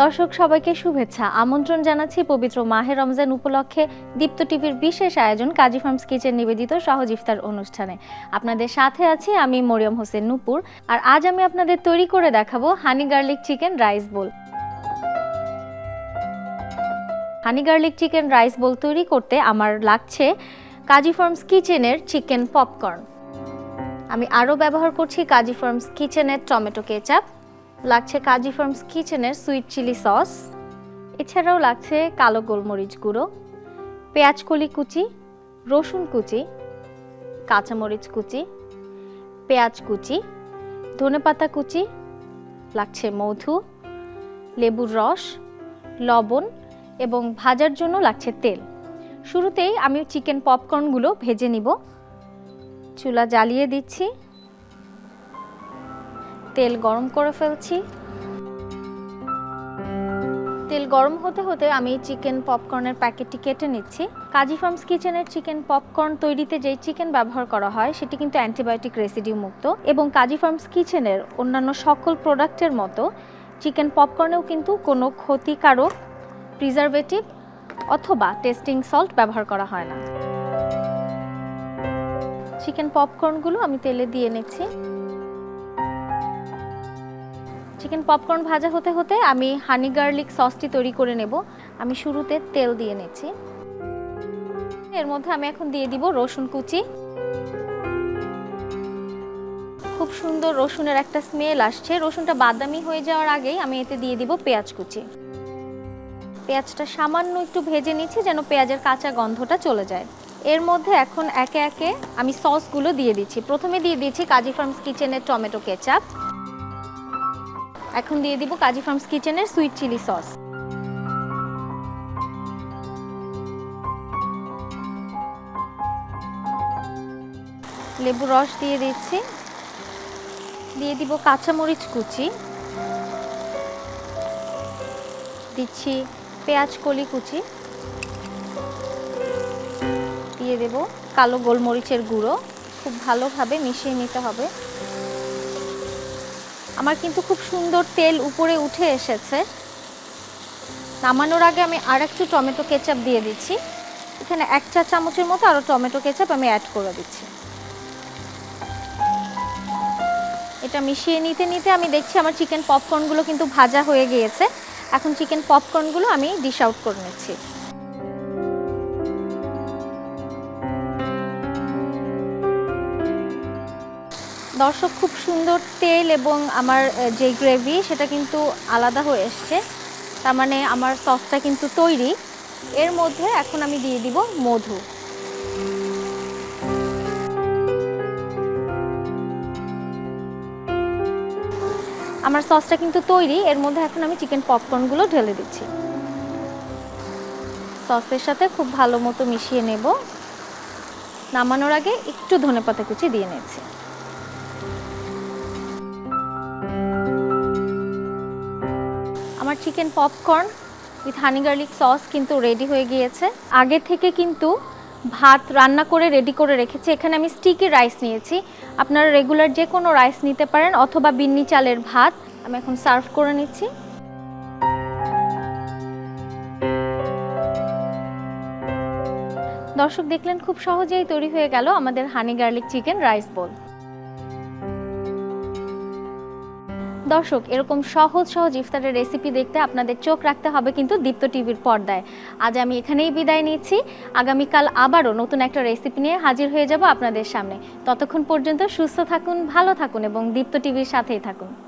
দর্শক, সবাইকে শুভেচ্ছা। আমন্ত্রণ জানাচ্ছি পবিত্র মাহে রমজান উপলক্ষে দীপ্ত টিভির বিশেষ আয়োজন কাজী ফার্মস কিচেন নিবেদিত সহজ ইফতার অনুষ্ঠানে। আপনাদের সাথে আছি আমি মরিয়ম হোসেন নুপুর। আর আজ আমি আপনাদের তৈরি করে দেখাবো honey garlic chicken rice bowl. Honey garlic chicken rice bowl তৈরি করতে আমার লাগছে কাজী ফার্মস কিচেনের চিকেন পপকর্ন। আমি আরও ব্যবহার করছি কাজী ফার্মস কিচেনের টমেটো কেচাপ। লাগছে কাজী ফার্মস কিচেনের সুইট চিলি সস। এছাড়াও লাগছে কালো গোলমরিচ গুঁড়ো, পেঁয়াজ কলি কুচি, রসুন কুচি, কাঁচামরিচ কুচি, পেঁয়াজ কুচি ধনেপাতা কুচি, লাগছে মধু, লেবুর রস, লবণ এবং ভাজার জন্য লাগছে তেল। শুরুতেই আমি চিকেন পপকর্নগুলো ভেজে নিব। চুলা জ্বালিয়ে দিচ্ছি। তেল গরম করে ফেলছি। তেল গরম হতে হতে আমি চিকেন পপকর্নের প্যাকেটটি কেটে নিচ্ছি। কাজী ফার্মস কিচেনের চিকেন পপকর্ন তৈরিতে যেই চিকেন ব্যবহার করা হয়, সেটি কিন্তু অ্যান্টিবায়োটিক রেসিডিউ মুক্ত এবং কাজী ফার্মস কিচেনের অন্যান্য সকল প্রোডাক্টের মতো চিকেন পপকর্নেও কিন্তু কোনো ক্ষতিকারক প্রিজারভেটিভ অথবা টেস্টিং সল্ট ব্যবহার করা হয় না। চিকেন পপকর্নগুলো আমি তেলে দিয়ে নিচ্ছি। চিকেন পপকর্ন ভাজা হতে হতে আমি হানি গার্লিক সসটি তৈরি করে নেব। আমি শুরুতে তেল দিয়ে নিচ্ছি। এর মধ্যে আমি এখন দিয়ে দিব রসুন কুচি। খুব সুন্দর রসুনের একটা স্মেল আসছে। রসুনটা বাদামি হয়ে যাওয়ার আগেই আমি এতে দিয়ে দিব পেঁয়াজ কুচি। পেঁয়াজটা সামান্য একটু ভেজে নিচ্ছি যেন পেঁয়াজের কাঁচা গন্ধটা চলে যায়। এর মধ্যে এখন একে একে আমি সসগুলো দিয়ে দিচ্ছি। প্রথমে দিয়ে দিচ্ছি কাজী ফার্মস কিচেনের টমেটো কেচাপ। এখন দিয়ে দিব কাজী ফার্মস কিচেনের সুইট চিলি সস। লেবু রস দিয়ে দিচ্ছি। দিয়ে দিব কাঁচামরিচ কুচি। দিচ্ছি পেঁয়াজ কলি কুচি। দিয়ে দেব কালো গোলমরিচের গুঁড়ো। খুব ভালোভাবে মিশিয়ে নিতে হবে। আমার কিন্তু খুব সুন্দর তেল উপরে উঠে এসেছে। নামানোর আগে আমি আর একটু টমেটো কেচাপ দিয়ে দিচ্ছি। এখানে এক চা চামচের মতো আরও টমেটো কেচাপ আমি অ্যাড করে দিচ্ছি। এটা মিশিয়ে নিতে নিতে আমি দেখছি আমার চিকেন পপকর্নগুলো কিন্তু ভাজা হয়ে গিয়েছে। এখন চিকেন পপকর্নগুলো আমি ডিশ আউট করে নিচ্ছি। দর্শক, খুব সুন্দর তেল এবং আমার যে গ্রেভি সেটা কিন্তু আলাদা হয়ে এসছে। তার মানে আমার সসটা কিন্তু তৈরি। এর মধ্যে এখন আমি দিয়ে দিব মধু। আমার সসটা কিন্তু তৈরি। এর মধ্যে এখন আমি চিকেন পপকর্নগুলো ঢেলে দিচ্ছি। সসের সাথে খুব ভালো মতো মিশিয়ে নেব। নামানোর আগে একটু ধনেপাতা কুচি দিয়ে নিচ্ছি। আমার chicken popcorn with honey garlic sauce কিন্তু রেডি হয়ে গিয়েছে। আগে থেকে কিন্তু ভাত রান্না করে রেডি করে রেখেছি। এখানে আমি স্টিকি রাইস নিয়েছি। আপনারা রেগুলার যে কোনো রাইস নিতে পারেন অথবা বিন্নি চালের ভাত আমি এখন সার্ভ করে নিচ্ছি। দর্শক দেখলেন, খুব সহজেই তৈরি হয়ে গেল আমাদের honey garlic chicken rice bowl দর্শক, এরকম সহজ সহজ ইফতারের রেসিপি দেখতে আপনাদের চোখ রাখতে হবে কিন্তু দীপ্ত টিভির পর্দায়। আজ আমি এখানেই বিদায় নিচ্ছি। আগামীকাল আবারও নতুন একটা রেসিপি নিয়ে হাজির হয়ে যাব আপনাদের সামনে। ততক্ষণ পর্যন্ত সুস্থ থাকুন, ভালো থাকুন এবং দীপ্ত টিভির সাথেই থাকুন।